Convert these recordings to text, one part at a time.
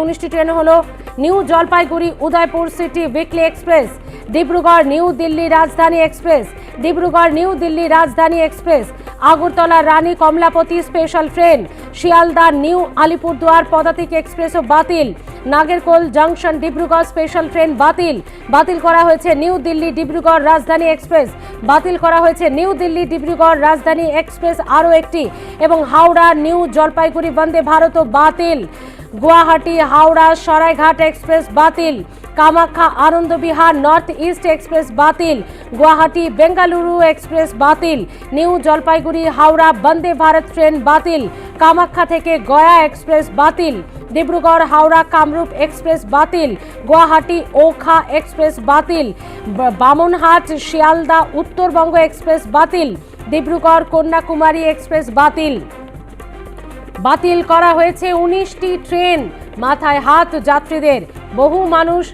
উনিশটি ট্রেন হলো New Jalpaiguri Udaipur city weekly express, Dibrugarh New Delhi Rajdhani express, Dibrugarh New Delhi Rajdhani express, Agartala Rani Kamalapati special train, Sealdah New Alipurduar Padatik এক্সপ্রেসও বাতিল, Nagercoil junction Dibrugarh special train বাতিল বাতিল করা হয়েছে new Delhi Dibrugarh রাজধানী express, বাতিল করা হয়েছে new Delhi Dibrugarh রাজধানী এক্সপ্রেস আরও একটি, এবং হাওড়া নিউ জলপাইগুড়ি বন্দে ভারতও বাতিল, গুয়াহাটি হাওড়া সরাইঘাট এক্সপ্রেস বাতিল। Kamakhya Anand Vihar north east express বাতিল। গুয়াহাটি বেঙ্গালুরু এক্সপ্রেস বাতিল। নিউ জলপাইগুড়ি হাওড়া বন্দে ভারত ট্রেন বাতিল। কামাখ্যা থেকে গয়া এক্সপ্রেস বাতিল। ডিব্রুগড় হাওড়া কামরূপ এক্সপ্রেস বাতিল। গুয়াহাটি ওখা এক্সপ্রেস বাতিল। বামনহাট শিয়ালদা উত্তরবঙ্গ এক্সপ্রেস বাতিল। ডিব্রুগড় কন্যাকুমারী এক্সপ্রেস বাতিল। বাতিল করা হয়েছে উনিশটি ট্রেন। মাথায় হাত যাত্রীদের। বহু মানুষ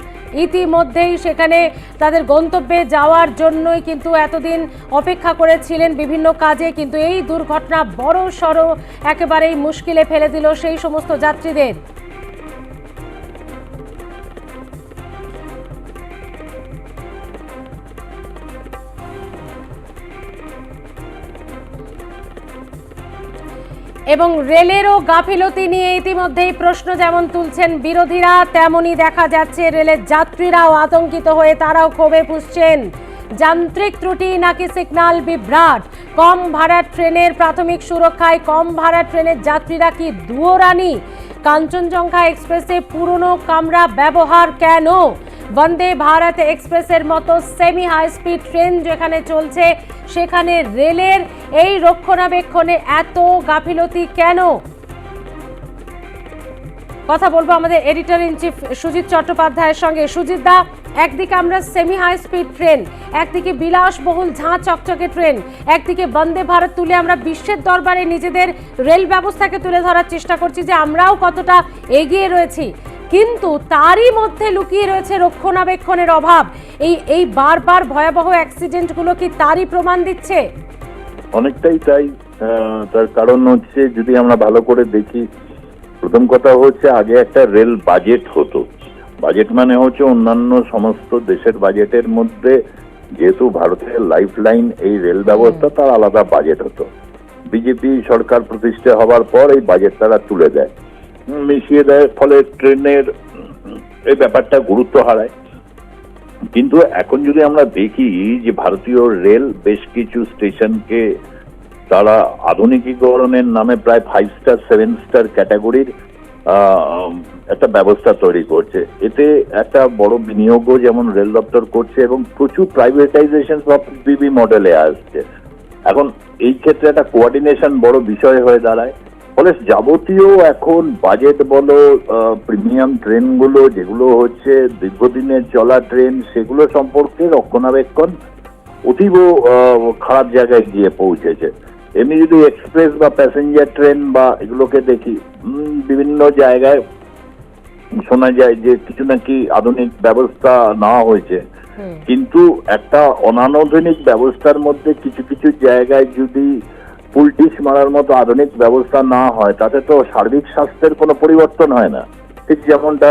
ইতিমধ্যেই সেখানে তাদের গন্তব্যে যাওয়ার জন্যই কিন্তু এতদিন অপেক্ষা করেছিলেন বিভিন্ন কাজে। কিন্তু এই দুর্ঘটনা বড় সড়ো একেবারেই মুশকিলে ফেলে দিল সেই সমস্ত যাত্রীদের। এবং রেলেরও গাফিলতি নিয়ে ইতিমধ্যেই প্রশ্ন যেমন তুলছেন বিরোধীরা, তেমনই দেখা যাচ্ছে রেলের যাত্রীরাও আতঙ্কিত হয়ে তারাও ক্ষোভে পুষছেন। যান্ত্রিক ত্রুটি নাকি সিগন্যাল বিভ্রাট? কম ভাড়ার ট্রেনের প্রাথমিক সুরক্ষায় কম ভাড়ার ট্রেনের যাত্রীরা কি দুয়োরানি? কাঞ্চনজঙ্ঘা এক্সপ্রেসে পুরনো কামরা ব্যবহার কেন? বন্দে ভারত এক্সপ্রেসের মতো সেমি হাই স্পিড ট্রেন যেখানে চলছে, সেখানে রেলের এই রক্ষণাবেক্ষণে এত গাফিলতি কেন? কথা বলব আমাদের এডিটর ইন চিফ সুজিত চট্টোপাধ্যায়ের সঙ্গে। সুজিত দা, একদিকে আমরা সেমি হাই স্পিড ট্রেন একদিকে বিলাসবহুল ঝাঁ চকচকে ট্রেন একদিকে বন্দে ভারত তুলে আমরা বিশ্বের দরবারে নিজেদের রেল ব্যবস্থাকে তুলে ধরার চেষ্টা করছি যে আমরাও কতটা এগিয়ে রয়েছি। কিন্তু তারই মধ্যে লুকিয়ে রয়েছে রক্ষণাবেক্ষণের অভাব। এই এই বারবার ভয়াবহ অ্যাক্সিডেন্টগুলো কি তারই প্রমাণ দিচ্ছে? অনেকটাই তাই। তার কারণ হচ্ছে যদি আমরা ভালো করে দেখি প্রথম কথা হচ্ছে আগে একটা রেল বাজেট হতো। বাজেট মানে হচ্ছে অন্যান্য সমস্ত দেশের বাজেটের মধ্যে যেহেতু ভারতের লাইফ লাইন এই রেল ব্যবস্থা তার আলাদা বাজেট হতো। বিজেপি সরকার প্রতিষ্ঠা হওয়ার পর এই বাজেট তারা তুলে দেয়। মিশিয়ে দেয়, ফলে ট্রেনের, এই ব্যাপারটা গুরুত্ব হারায়। কিন্তু এখন যদি আমরা দেখি যে ভারতীয় রেল বেশ কিছু স্টেশনকে তারা আধুনিকীকরণের নামে প্রায় ফাইভ স্টার সেভেন স্টার ক্যাটাগরির একটা ব্যবস্থা তৈরি করছে। এতে একটা বড় বিনিয়োগও যেমন রেল দপ্তর করছে এবং প্রচুর প্রাইভেটাইজেশন সব বিবি মডেলে আসছে। এখন এই ক্ষেত্রে একটা কোঅর্ডিনেশন বড় বিষয় হয়ে দাঁড়ায়। ফলে যাবতীয় এখন বাজেট বলো প্রিমিয়াম ট্রেনগুলো যেগুলো হচ্ছে দীর্ঘদিনের চলা ট্রেন সেগুলো সম্পর্কে রক্ষণাবেক্ষণ অতীব খারাপ জায়গায় গিয়ে পৌঁছেছে। এমনি যদি এক্সপ্রেস বা প্যাসেঞ্জার ট্রেন বা এগুলোকে দেখি বিভিন্ন জায়গায় শোনা যায় যে কিছু নাকি আধুনিক ব্যবস্থা নেওয়া হয়েছে। কিন্তু একটা অনানুষ্ঠানিক ব্যবস্থার মধ্যে কিছু কিছু জায়গায় যদি পুলটিস মারার মতো আধুনিক ব্যবস্থা না হয় তাতে তো সার্বিক স্বাস্থ্যের কোনো পরিবর্তন হয় না। ঠিক যেমনটা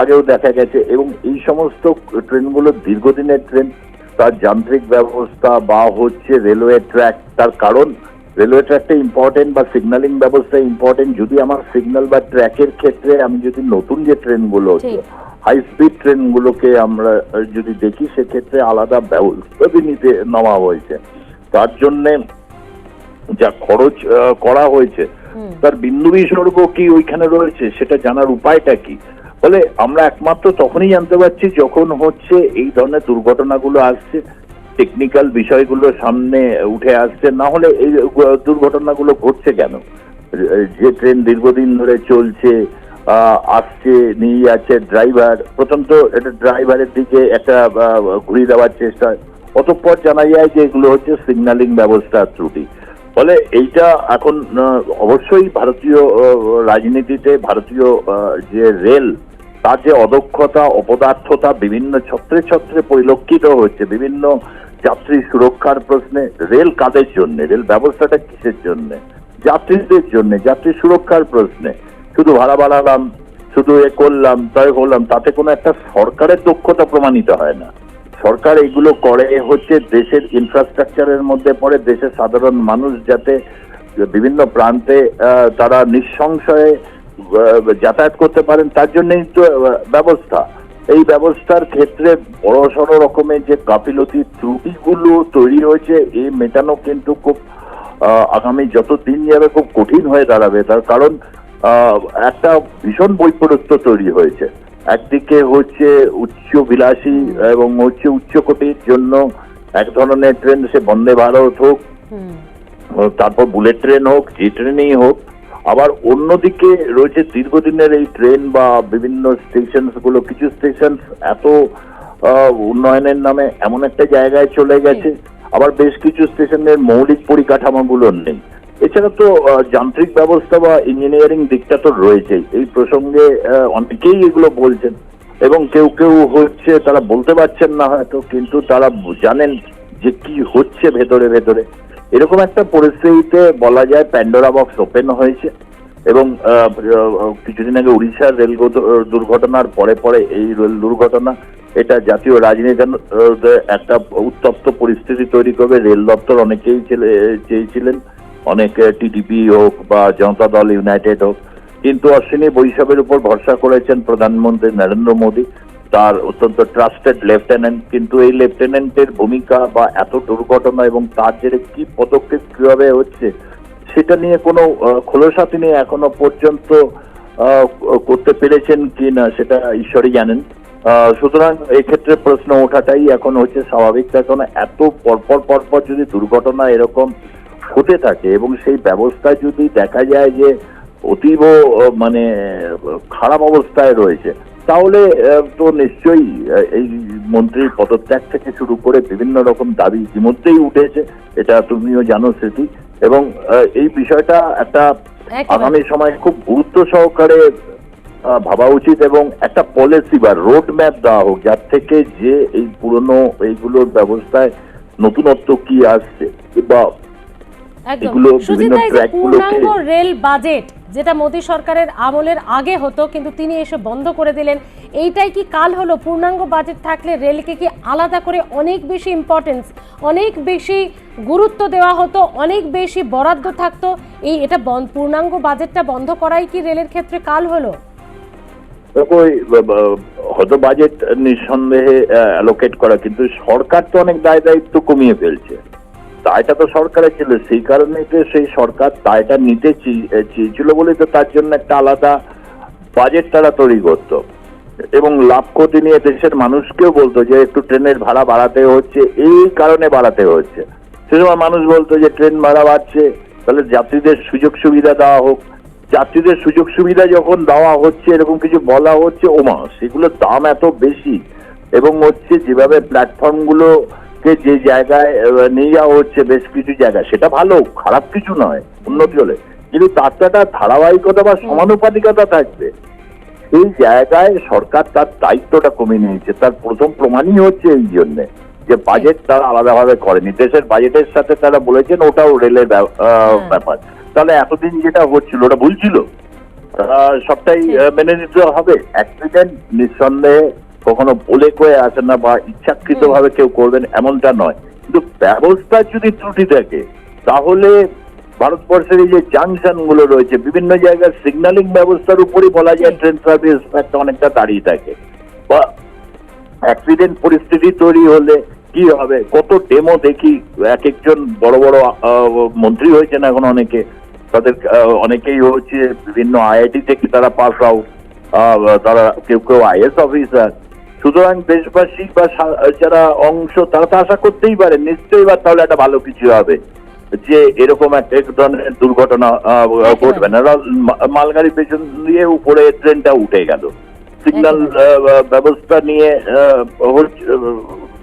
আগেও দেখা গেছে এবং এই সমস্ত ট্রেনগুলো দীর্ঘদিনের ট্রেন তার যান্ত্রিক ব্যবস্থা বা হচ্ছে রেলওয়ে ট্র্যাক তার কারণ রেলওয়ে ট্র্যাকটা ইম্পর্টেন্ট বা সিগন্যালিং ব্যবস্থা ইম্পর্টেন্ট যদি আমার সিগন্যাল বা ট্র্যাকের ক্ষেত্রে আমি যদি নতুন যে ট্রেনগুলো। হাই স্পিড ট্রেনগুলোকে আমরা যদি দেখি সেক্ষেত্রে আলাদা ব্যবস্থা নিতে নেওয়া হয়েছে। তার জন্যে যা খরচ করা হয়েছে তার বিন্দু বিসর্গ কি ওইখানে রয়েছে? সেটা জানার উপায়টা কি? ফলে আমরা একমাত্র তখনই জানতে পারছি যখন হচ্ছে এই ধরনের দুর্ঘটনাগুলো আসছে টেকনিক্যাল বিষয়গুলো সামনে উঠে আসছে না হলে এই দুর্ঘটনাগুলো ঘটছে কেন? যে ট্রেন দীর্ঘদিন ধরে চলছে আসছে নিয়ে যাচ্ছে ড্রাইভার প্রথম তো এটা ড্রাইভারের দিকে একটা ঘুরিয়ে দেওয়ার চেষ্টা। অতঃপর জানা যায় যে এগুলো হচ্ছে সিগন্যালিং ব্যবস্থার ত্রুটি। ফলে এইটা এখন অবশ্যই ভারতীয় রাজনীতিতে ভারতীয় যে রেল, তার যে অদক্ষতা, অপদার্থতা বিভিন্ন ছত্রে ছত্রে পরিলক্ষিত হচ্ছে বিভিন্ন যাত্রী সুরক্ষার প্রশ্নে রেল কাদের জন্য, রেল ব্যবস্থাটা কিসের জন্য, যাত্রীদের জন্য, যাত্রী সুরক্ষার প্রশ্নে, শুধু ভাড়া বাড়ালাম, শুধু এ করলাম, তাই করলাম তাতে কোনো একটা সরকারের দক্ষতা প্রমাণিত হয় না। সরকার এগুলো করে, হচ্ছে দেশের ইনফ্রাস্ট্রাকচারের মধ্যে পড়ে, দেশের সাধারণ মানুষ যাতে, বিভিন্ন প্রান্তে তারা নিঃসংশয়ে যাতায়াত করতে পারেন, তার জন্যই তো ব্যবস্থা। এই ব্যবস্থার ক্ষেত্রে বড় সড় রকমের যে গাফিলতি ত্রুটিগুলো তৈরি হয়েছে এই মেটানো কিন্তু খুব আগামী যত দিন যাবে খুব কঠিন হয়ে দাঁড়াবে। তার কারণ একটা ভীষণ বৈপরীত্য তৈরি হয়েছে। একদিকে হচ্ছে উচ্চ বিলাসী এবং হচ্ছে উচ্চকোটির জন্য এক ধরনের ট্রেন সে বন্দে ভারত হোক তারপর বুলেট ট্রেন হোক যে ট্রেনেই হোক। আবার অন্যদিকে রয়েছে দীর্ঘদিনের এই ট্রেন বা বিভিন্ন স্টেশনগুলো কিছু স্টেশন এত উন্নয়নের নামে এমন একটা জায়গায় চলে গেছে। আবার বেশ কিছু স্টেশনের মৌলিক পরিকাঠামোগুলো নেই। এছাড়া তো যান্ত্রিক ব্যবস্থা বা ইঞ্জিনিয়ারিং দিকটা তো রয়েছেই। এই প্রসঙ্গে অনেকেই এগুলো বলছেন এবং কেউ কেউ হচ্ছে তারা বলতে পারছেন না হয়তো, কিন্তু তারা জানেন যে কি হচ্ছে ভেতরে ভেতরে। এরকম একটা পরিস্থিতিতে বলা যায় প্যান্ডোরা বক্স ওপেন হয়েছে এবং কিছুদিন আগে উড়িষ্যার রেল দুর্ঘটনার পরে পরে এই রেল দুর্ঘটনা, এটা জাতীয় রাজনীতি একটা উত্তপ্ত পরিস্থিতি তৈরি করবে। রেল দপ্তর অনেকেই ছেলে- চেয়েছিলেন। অনেক টিডিপি হোক বা জনতা দল ইউনাইটেড হোক, কিন্তু অশ্বিনী বৈশাখের উপর ভরসা করেছেন প্রধানমন্ত্রী নরেন্দ্র মোদী। তার অত্যন্ত ট্রাস্টেড লেফটেন্যান্ট কিন্তু এই লেফটেন্যান্টের ভূমিকা বা এত দুর্ঘটনা এবং তার জেরে কি পদক্ষেপ কীভাবে হচ্ছে, সেটা নিয়ে কোনো খোলসা তিনি এখনও পর্যন্ত করতে পেরেছেন কি না সেটা ঈশ্বরই জানেন। সুতরাং এক্ষেত্রে প্রশ্ন ওঠাটাই এখন হচ্ছে স্বাভাবিক। কারণ এত পরপর পরপর যদি দুর্ঘটনা এরকম হতে থাকে এবং সেই ব্যবস্থায় যদি দেখা যায় যে অতীব মানে খারাপ অবস্থায় রয়েছে তাহলে তো নিশ্চয়ই এই মন্ত্রীর পদত্যাগ থেকে শুরু করে বিভিন্ন রকম দাবি ইতিমধ্যেই উঠেছে এটা তুমিও জানো স্মৃতি এবং এই বিষয়টা একটা আগামী সময় খুব গুরুত্ব সহকারে ভাবা উচিত এবং একটা পলিসি বা রোড ম্যাপ দেওয়া হোক যার থেকে যে এই পুরনো এইগুলোর ব্যবস্থায় নতুনত্ব কি আসছে বা এগুলো বিভিন্ন পূর্ণাঙ্গ রেল বাজেট যেটা মোদী সরকারের আমলের আগে হতো কিন্তু তিনি এসে বন্ধ করে দিলেন। এইটাই কি কাল হলো? পূর্ণাঙ্গ বাজেট থাকলে রেলকে কি আলাদা করে অনেক বেশি ইম্পর্টেন্স অনেক বেশি গুরুত্ব দেওয়া হতো অনেক বেশি বরাদ্দ থাকতো? এই এটা পূর্ণাঙ্গ বাজেটটা বন্ধ করাই কি রেলের ক্ষেত্রে কাল হলো? দেখো হয়তো বাজেট নিঃসন্দেহে অ্যালোকেট করা কিন্তু সরকার তো অনেক দায় দায়িত্ব কমিয়ে ফেলছে। দায়টা তো সরকারের ছিল। সেই কারণে তো সেই সরকার দায়টা নিতে চেয়ে- চেয়েছিল বলে তো তার জন্য একটা আলাদা বাজেট তারা তৈরি করতো। এবং লাভ ক্ষতি নিয়ে দেশের মানুষকেও বলতো যে, একটু ট্রেনের ভাড়া বাড়াতে হচ্ছে, এই কারণে বাড়াতে হচ্ছে। সে সময় মানুষ বলতো যে, ট্রেন ভাড়া বাড়ছে, তাহলে যাত্রীদের সুযোগ সুবিধা দেওয়া হোক। যাত্রীদের সুযোগ সুবিধা যখন দেওয়া হচ্ছে, এরকম কিছু বলা হচ্ছে, ওমা, সেগুলোর দাম এত বেশি। এবং হচ্ছে যেভাবে প্ল্যাটফর্মগুলোকে যে জায়গায় নিয়ে যাওয়া হচ্ছে বেশ কিছু জায়গায় সেটা ভালো খারাপ কিছু নয় উন্নতি হলে। কিন্তু তার তো একটা ধারাবাহিকতা বা সমানুপাতিকতা থাকবে। এই জায়গায় সরকার তার দায়িত্বটা কমিয়ে নিয়েছে। তার প্রথম প্রমাণই হচ্ছে এই জন্যে যে বাজেট তারা আলাদাভাবে করেনি। দেশের বাজেটের সাথে তারা বলেছেন ওটাও রেলের হ্যাঁ। ব্যাপার। তাহলে এতদিন যেটা হচ্ছিল ওটা ভুল ছিল? সবটাই মেনে নিতে হবে। অ্যাক্সিডেন্ট নিঃসন্দেহে কখনো বলে কয়ে আসে না বা ইচ্ছাকৃত ভাবে কেউ করবেন এমনটা নয়। কিন্তু ব্যবস্থার যদি ত্রুটি থাকে তাহলে ভারতবর্ষের এই যে জাংশনগুলো রয়েছে বিভিন্ন জায়গার সিগন্যালিং ব্যবস্থার উপরই বলা যায় ট্রেন সার্ভিস একটা অনেকটা দাঁড়িয়ে থাকে। বা অ্যাক্সিডেন্ট পরিস্থিতি তৈরি হলে কি হবে? কত ডেমো দেখি এক একজন বড় বড় মন্ত্রী হয়েছেন এখন অনেকে। তাদের অনেকেই হচ্ছে বিভিন্ন আইআইটি থেকে তারা পাস আউট তারা কেউ কেউ আইএস অফিসার সুতরাং দেশবাসী বা যারা অংশ তারা তো আশা করতেই পারে নিশ্চয়ই বা তাহলে একটা ভালো কিছু হবে যে এরকম একটা এক ধরনের দুর্ঘটনা ঘটবে না। মালগাড়ি পেছন দিয়ে উপরে ট্রেনটা উঠে গেল। সিগন্যাল ব্যবস্থা নিয়ে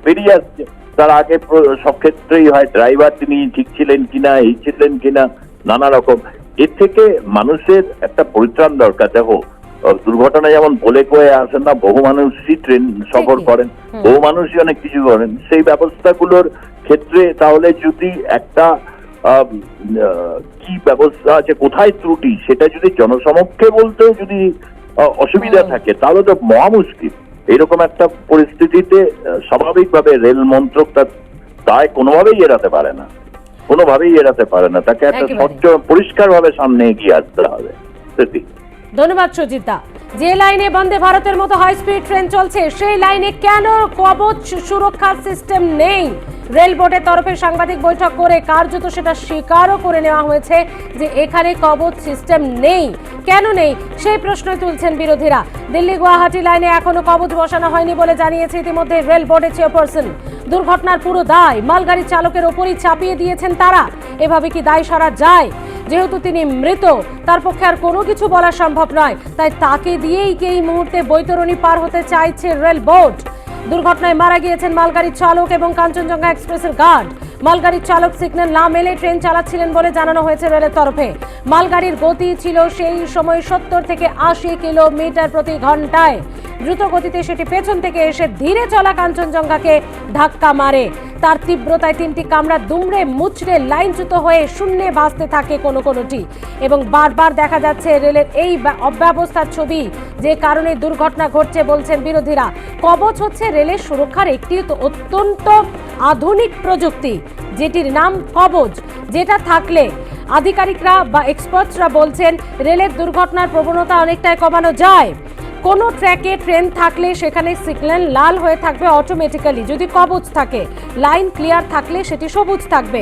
বেরিয়ে আসছে। তার আগে সব ক্ষেত্রেই হয় ড্রাইভার তিনি ঠিক ছিলেন কিনা এই ছিলেন কিনা নানা রকম। এর থেকে মানুষের একটা পরিত্রাণ দরকার। দেখো দুর্ঘটনা যেমন বলে কয়ে আসেন না বহু মানুষই ট্রেন সফর করেন বহু মানুষই অনেক কিছু করেন। সেই ব্যবস্থাগুলোর ক্ষেত্রে তাহলে যদি একটা কি ব্যবস্থা আছে কোথায় ত্রুটি সেটা যদি জনসমক্ষে বলতেও যদি অসুবিধা থাকে তাহলে তো মহা মুশকিল। এরকম একটা পরিস্থিতিতে স্বাভাবিকভাবে রেল মন্ত্রক তার দায় কোনোভাবেই এড়াতে পারে না। কোনোভাবেই এড়াতে পারে না। তাকে একটা। স্বচ্ছ পরিষ্কারভাবে সামনে এগিয়ে আসতে হবে। সেটি ধন্যবাদ, সুজিত দা। যে লাইনে বন্দে ভারতের মতো হাই স্পিড ট্রেন চলছে, সেই লাইনে কেন কবচ সুরক্ষার সিস্টেম নেই? রেল বোর্ডের তরফে সাংবাদিক বৈঠক করে কার্যত সেটা স্বীকারও করে নেওয়া হয়েছে যে এখানে কবচ সিস্টেম নেই। কেন নেই? সেই প্রশ্নই তুলছেন বিরোধীরা। দিল্লি গুয়াহাটি লাইনে এখনও কবচ বসানো হয়নি বলে জানিয়েছে ইতিমধ্যে রেল বোর্ডের চেয়ারপারসন। দুর্ঘটনার পুরো দায় মালগাড়ি চালকের ওপরই চাপিয়ে দিয়েছেন তারা। এভাবে কি দায় সরা যায়? যেহেতু তিনি মৃত, তার পক্ষে আর কোনো কিছু বলা সম্ভব নয়। তাই তাকে দিয়েই কি এই মুহূর্তে বৈতরণী পার হতে চাইছে রেল বোর্ড? দুর্ঘটনায় মারা গিয়েছেন মালগাড়ির চালক এবং কাঞ্চনজঙ্ঘা এক্সপ্রেসের গার্ড। মালগাড়ির চালক সিগন্যাল না মেলে ট্রেন চালাচ্ছিলেন বলে জানানো হয়েছে রেলের তরফে। মালগাড়ির গতি ছিল সেই সময় সত্তর থেকে আশি কিলোমিটার প্রতি ঘন্টায়। দ্রুত গতিতে সেটি পেছন থেকে এসে ধীরে চলা কাঞ্চনজঙ্ঘাকে ধাক্কা মারে। তার তীব্রতায় তিনটি কামরা দুমড়ে মুচড়ে লাইনচ্যুত হয়ে শূন্যে ভাসতে থাকে কোনো কোনোটি। এবং বারবার দেখা যাচ্ছে রেলের এই অব্যবস্থার ছবি, যে কারণে দুর্ঘটনা ঘটছে বলছেন বিরোধীরা। কবচ হচ্ছে রেলের সুরক্ষার একটি অত্যন্ত আধুনিক প্রযুক্তি, যেটির নাম কবচ, যেটা থাকলে আধিকারিকরা বা এক্সপার্টসরা বলছেন, রেলের দুর্ঘটনার প্রবণতা অনেকটাই কমানো যায়। কোনো ট্র্যাকে ট্রেন থাকলে সেখানে সিগন্যাল লাল হয়ে থাকবে অটোমেটিক্যালি যদি কবচ থাকে, লাইন ক্লিয়ার থাকলে সেটি সবুজ থাকবে।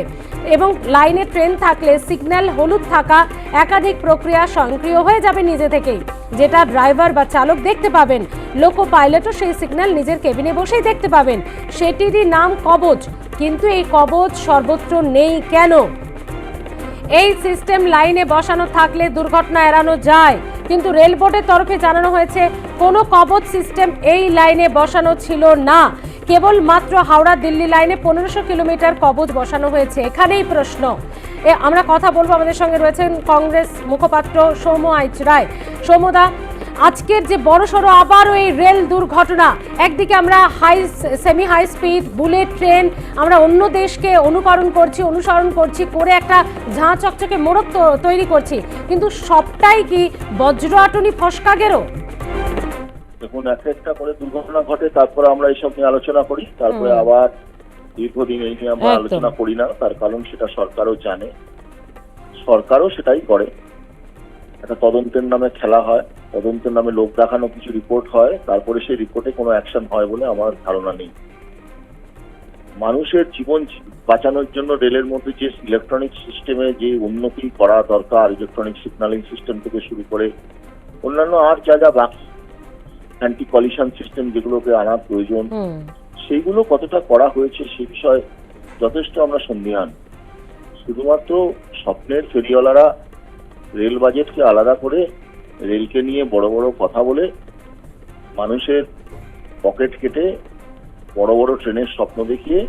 এবং লাইনে ট্রেন থাকলে সিগন্যাল হলুদ থাকা একাধিক প্রক্রিয়া স্বয়ংক্রিয় হয়ে যাবে নিজে থেকেই। যেটা ড্রাইভার বা চালক দেখতে পাবেন। লোকো পাইলটও সেই সিগন্যাল নিজের কেবিনে বসেই দেখতে পাবেন। সেটিরই নাম কবচ কিন্তু এই কবচ সর্বত্র নেই কেন? এই সিস্টেম লাইনে বসানো থাকলে দুর্ঘটনা এড়ানো যায়। কিন্তু রেলবোর্ডের তরফে জানানো হয়েছে, কোনো কবচ সিস্টেম এই লাইনে বসানো ছিল না। কেবল মাত্র হাওড়া দিল্লি লাইনে পনেরোশো কিলোমিটার কবচ বসানো হয়েছে। এখানেই প্রশ্ন। এ, আমরা কথা বলব আমাদের সঙ্গে রয়েছেন কংগ্রেস মুখপাত্র সৌম আইচ রায়। সৌম্যদা আজকের যে বড়সড় আবারও এই রেল দুর্ঘটনা একদিকে আমরা high semi high speed bullet train আমরা অন্য দেশকে অনুকরণ করছি অনুসরণ করছি করে একটা ঝাঁ চকচকে মোড়ক তৈরি করছি। কিন্তু সবটাই কি বজ্র আটনি ফসকা গেরো? দেখুন একটা একটা করে দুর্ঘটনা ঘটে তারপরে আমরা এইসব নিয়ে আলোচনা করি তারপরে আবার দীর্ঘদিন এই নিয়ে আমরা আলোচনা করি না তার কারণ সেটা সরকারও জানে। সরকারও সেটাই করে। একটা তদন্তের নামে খেলা হয়। তদন্তের নামে লোক দেখানো কিছু রিপোর্ট হয় তারপরে সেই রিপোর্টে কোনো অ্যাকশন হয় বলে আমার ধারণা নেই। মানুষের জীবন বাঁচানোর জন্য রেলের মধ্যে যে ইলেকট্রনিক সিস্টেমে যে উন্নতি করা দরকার ইলেকট্রনিক সিগন্যালিং সিস্টেম থেকে শুরু করে অন্যান্য আর যা যা বাকি অ্যান্টি কলিশন সিস্টেম যেগুলোকে আনা প্রয়োজন সেইগুলো কতটা করা হয়েছে সে বিষয়ে যথেষ্ট আমরা সন্দিহান। শুধুমাত্র স্বপ্নের ফেরিওয়ালারা রেল বাজেটকে আলাদা করে রেলকে নিয়ে বড় বড় কথা বলে মানুষের পকেট কেটে বড় বড় ট্রেনের স্বপ্ন দেখিয়ে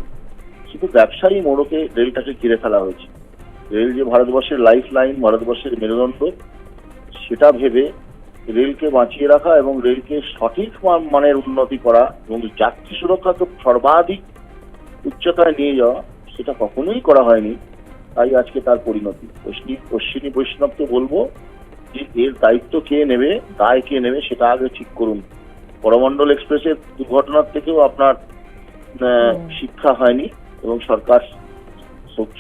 শুধু ব্যবসায়ী মোড়কে রেলটাকে ঘিরে ফেলা হয়েছে। রেল যে ভারতবর্ষের লাইফ লাইন ভারতবর্ষের মেরুদণ্ড, সেটা ভেবে রেলকে বাঁচিয়ে রাখা এবং রেলকে সঠিক মানের উন্নতি করা এবং যাত্রী সুরক্ষাকে সর্বাধিক উচ্চতায় নিয়ে যাওয়া, সেটা কখনোই করা হয়নি। তাই আজকে তার পরিণতি। অশ্বিনী অশ্বিনী বৈষ্ণবকে বলব এর দায়িত্ব কে নেবে দায় কে নেবে সেটা আগে ঠিক করুন। পরমণ্ডল এক্সপ্রেসের দুর্ঘটনার থেকেও আপনার শিক্ষা হয়নি এবং সরকার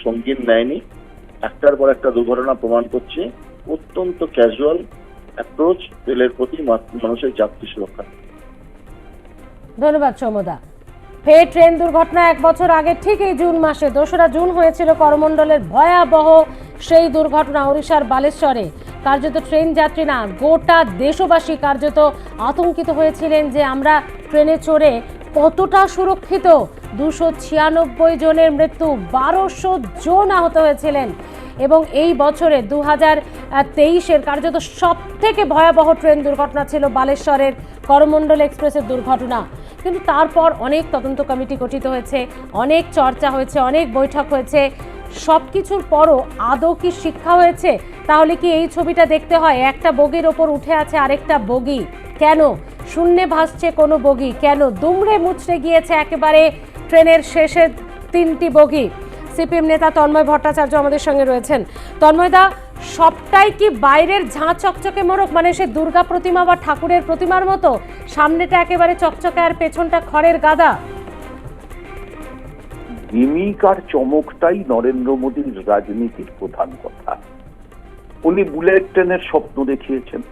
সঙ্গীন নেয়নি। একটার পর একটা দুর্ঘটনা প্রমাণ করছে অত্যন্ত ক্যাজুয়াল অ্যাপ্রোচ রেলের প্রতি মানুষের যাত্রী সুরক্ষা। ধন্যবাদ সৌম্যদা। ফের ট্রেন দুর্ঘটনা এক বছর আগে ঠিক এই জুন মাসে দোসরা জুন হয়েছিল করমণ্ডলের ভয়াবহ সেই দুর্ঘটনা ওড়িশার বালেশ্বরে। কার্যত ট্রেন যাত্রী না, গোটা দেশবাসী কার্যত আতঙ্কিত হয়েছিলেন যে আমরা ট্রেনে চড়ে কতটা সুরক্ষিত? দুশো ছিয়ানব্বই জনের মৃত্যু, বারোশো জন আহত হয়েছিলেন। এবং এই বছরে দু হাজার তেইশের কার্যত সব থেকে ভয়াবহ ট্রেন দুর্ঘটনা ছিল বালেশ্বরের করমণ্ডল এক্সপ্রেসের দুর্ঘটনা। কিন্তু তারপর অনেক তদন্ত কমিটি গঠিত হয়েছে, অনেক চর্চা হয়েছে, অনেক বৈঠক হয়েছে। সব কিছুর পরও আদৌ কি শিক্ষা হয়েছে? তাহলে কি এই ছবিটা দেখতে হয়? একটা বগির ওপর উঠে আছে আরেকটা বগি। কেন? শূন্যে ভাসছে কোনো বগি। কেন? দুমড়ে মুচড়ে গিয়েছে একেবারে ট্রেনের শেষের তিনটি বগি। সিপিএম নেতা তন্ময় ভট্টাচার্য আমাদের সঙ্গে রয়েছেন। তন্ময়দা সবটাই কি বাইরের ঝাঁ চকচকে মোড়ক? মানে সে দুর্গা প্রতিমা বা ঠাকুরের প্রতিমার মতো? সামনেটা একেবারে চকচকে আর পেছনটা খড়ের গাদা? গিমিক আর চমকটাই নরেন্দ্র মোদীর রাজনীতির প্রধান কথা। উনি বুলেট ট্রেনের স্বপ্ন দেখিয়েছেন।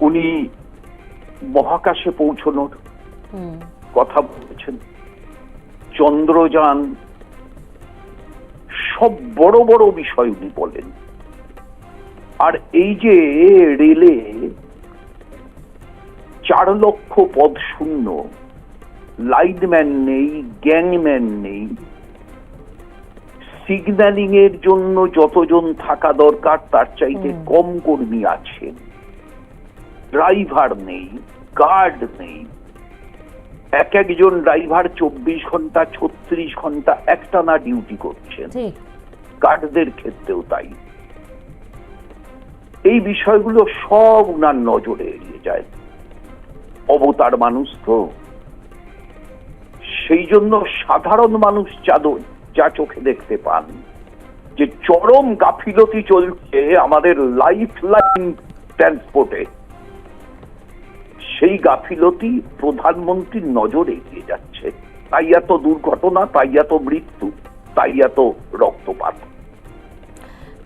উনি মহাকাশে পৌঁছানোর কথা বলেছেন। চন্দ্রযান সব বড় বড় বিষয় উনি বলেন। আর এই যে রেলে চার লক্ষ পদ শূন্য লাইনম্যান নেই গ্যাংম্যান নেই। সিগন্যালিং এর জন্য যতজন থাকা দরকার তার চাইতে কম কর্মী আছেন ড্রাইভার নেই গার্ড নেই। এক একজন ড্রাইভার চব্বিশ ঘণ্টা ছত্রিশ ঘণ্টা একটানা ডিউটি করছেন। গার্ডদের ক্ষেত্রেও তাই। এই বিষয়গুলো সব উনার নজরে এড়িয়ে যায়। অবতার মানুষ তো। সেই জন্য সাধারণ মানুষ চাদর যা চোখে দেখতে পান। যে চরম গাফিলতি চলছে আমাদের লাইফ লাইন ট্রান্সপোর্টে। সেই গাফিলতি প্রধানমন্ত্রীর নজর এগিয়ে যাচ্ছে। তাই এত দুর্ঘটনা, তাই এত মৃত্যু, তাই এত রক্তপাত।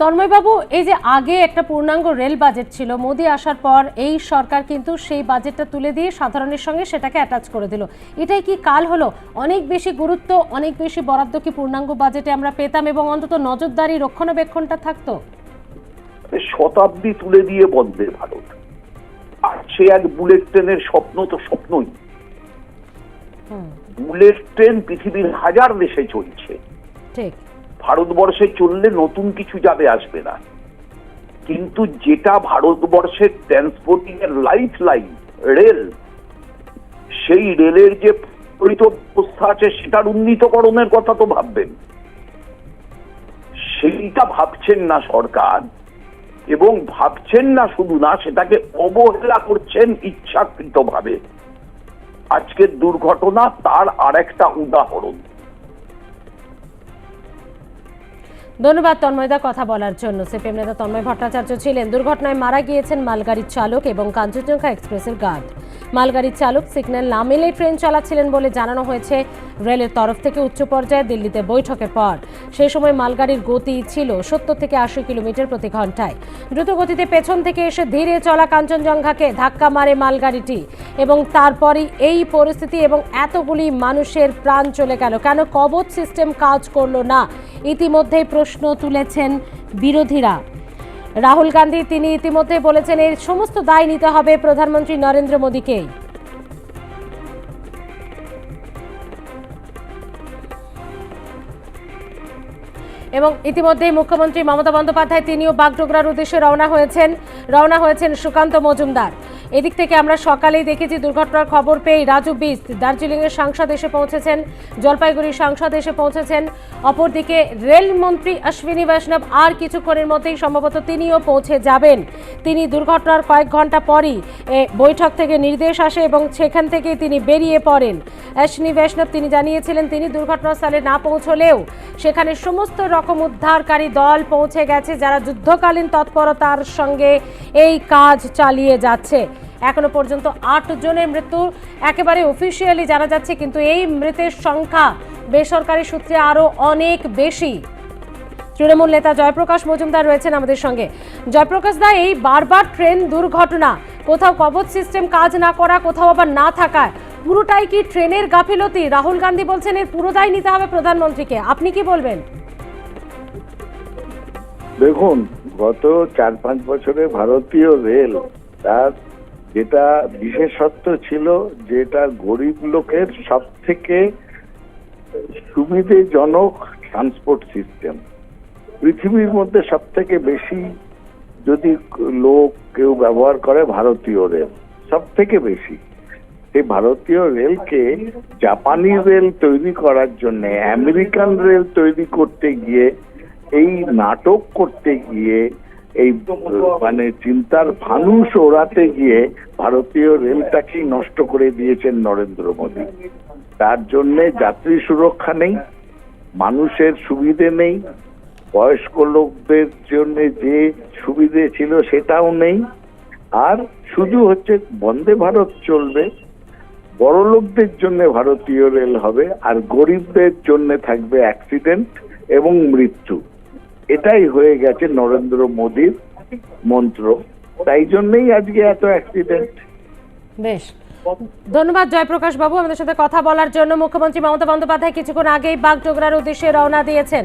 তন্ময়বাবু এই যে আগে একটা পূর্ণাঙ্গ রেল বাজেট ছিল মোদি আসার পর এই সরকার কিন্তু সেই বাজেটটা তুলে দিয়ে সাধারণের সঙ্গে সেটাকে অ্যাটাচ করে দিল। এটাই কি কাল হলো? অনেক বেশি গুরুত্ব অনেক বেশি বরাদ্দ কি পূর্ণাঙ্গ বাজেটে আমরা পেতাম এবং অন্তত নজরদারি রক্ষণাবেক্ষণটা থাকতো? শতাব্দী তুলে দিয়ে বন্দে ভারত। আর সে এক বুলেট ট্রেনের স্বপ্ন তো স্বপ্নই। হুম। বুলেট ট্রেন পৃথিবীর হাজার দেশে চলছে। ঠিক। ভারতবর্ষে চললে নতুন কিছু যাবে, আসবে না। কিন্তু যেটা ভারতবর্ষের ট্রান্সপোর্টিং এর লাইফ লাইন রেল সেই রেলের যে প্রচলিত ব্যবস্থা আছে, সেটার উন্নীতকরণের কথা তো ভাববেন। সেইটা ভাবছেন না সরকার, এবং ভাবছেন না শুধু না, সেটাকে অবহেলা করছেন ইচ্ছাকৃতভাবে। আজকের দুর্ঘটনা তার আরেকটা উদাহরণ। ধন্যবাদ তন্ময়দা কথা বলার জন্য। সিপিএম নেতা তন্ময় ভট্টাচার্য ছিলেন। দুর্ঘটনায় মারা গিয়েছেন মালগাড়ির চালক এবং কাঞ্চনজঙ্ঘা এক্সপ্রেসের গার্ড। মালগাড়ির চালক সিগন্যাল না মেলে ট্রেন চালাচ্ছিলেন বলে জানানো হয়েছে। রেলের তরফ থেকে উচ্চ পর্যায়ে দিল্লিতে বৈঠকের পর। সেই সময় মালগাড়ির গতি ছিল সত্তর থেকে আশি কিলোমিটার প্রতি ঘন্টায় দ্রুত গতিতে পেছন থেকে এসে ধীরে চলা কাঞ্চনজঙ্ঘাকে ধাক্কা মারে মালগাড়িটি এবং তারপরই এই পরিস্থিতি এবং এতগুলি মানুষের প্রাণ চলে গেল। কেন কবচ সিস্টেম কাজ করল না? ইতিমধ্যেই প্রশ্ন তুলেছেন বিরোধীরা। রাহুল গান্ধী, তিনি ইতিমধ্যে বলেছেন, এর সমস্ত দায় নিতে হবে প্রধানমন্ত্রী নরেন্দ্র মোদীকেই এবং ইতিমধ্যেই মুখ্যমন্ত্রী মমতা বন্দ্যোপাধ্যায়, তিনিও বাগডোগরার উদ্দেশ্যে রওনা হয়েছেন। রওনা হয়েছেন সুকান্ত মজুমদার। এদিক থেকে আমরা সকালেই দেখেছি দুর্ঘটনার খবর পেয়ে রাজু বিস দার্জিলিংয়ের সাংসদ এসে পৌঁছেছেন, জলপাইগুড়ির সাংসদ এসে পৌঁছেছেন। অপরদিকে রেলমন্ত্রী অশ্বিনী বৈষ্ণব আর কিছুক্ষণের মধ্যেই সম্ভবত তিনিও পৌঁছে যাবেন। তিনি দুর্ঘটনার কয়েক ঘণ্টা পরই বৈঠক থেকে নির্দেশ আসে এবং সেখান থেকেই তিনি বেরিয়ে পড়েন। অশ্বিনী বৈষ্ণব তিনি জানিয়েছিলেন, তিনি দুর্ঘটনাস্থলে না পৌঁছলেও সেখানে সমস্ত রকম উদ্ধারকারী দল পৌঁছে গেছে যারা যুদ্ধকালীন তৎপরতার সঙ্গে এই কাজ চালিয়ে যাচ্ছে। এখনও পর্যন্ত আট জনের মৃত্যু একেবারে অফিসিয়ালি জানা যাচ্ছে, কিন্তু এই মৃতের সংখ্যা বেসরকারি সূত্রে আরও অনেক বেশি। তৃণমূল নেতা জয়প্রকাশ মজুমদার রয়েছেন আমাদের সঙ্গে। জয়প্রকাশ দা, এই বারবার ট্রেন দুর্ঘটনা, কোথাও কবচ সিস্টেম কাজ না করা, কোথাও আবার না থাকায়, পুরোটাই কি ট্রেনের গাফিলতি? রাহুল গান্ধী বলছেন, এর পুরো দায় নিতে হবে প্রধানমন্ত্রীকে। আপনি কি বলবেন? দেখুন, গত চার পাঁচ বছরে ভারতীয় রেল তার যেটা বিশেষত্ব ছিল যেটা গরিব লোকের সব থেকে সুবিধেজনক ট্রান্সপোর্ট সিস্টেম পৃথিবীর মধ্যে সব থেকে বেশি যদি লোক কেউ ব্যবহার করে ভারতীয় রেল সব থেকে বেশি। সেই ভারতীয় রেলকে জাপানি রেল তৈরি করার জন্য, আমেরিকান রেল তৈরি করতে গিয়ে, এই নাটক করতে গিয়ে এই মানে চিন্তার ফানুস ওড়াতে গিয়ে ভারতীয় রেলটাকেই নষ্ট করে দিয়েছেন নরেন্দ্র মোদী। তার জন্যে যাত্রী সুরক্ষা নেই, মানুষের সুবিধে নেই, বয়স্ক লোকদের জন্য যে সুবিধে ছিল সেটাও নেই। আর শুধু হচ্ছে বন্দে ভারত চলবে, বড় লোকদের জন্য ভারতীয় রেল হবে, আর গরিবদের জন্য থাকবে অ্যাক্সিডেন্ট এবং মৃত্যু। এটাই হয়ে গেছে নরেন্দ্র মোদীর মন্ত্র। তাই জন্যই আজকে এত অ্যাক্সিডেন্ট বেশ। ধন্যবাদ জয়প্রকাশ বাবু আমাদের সাথে কথা বলার জন্য। মুখ্যমন্ত্রী মমতা বন্দ্যোপাধ্যায় কিছুক্ষণ আগেই বাগডোগরার উদ্দেশ্যে রওনা দিয়েছেন।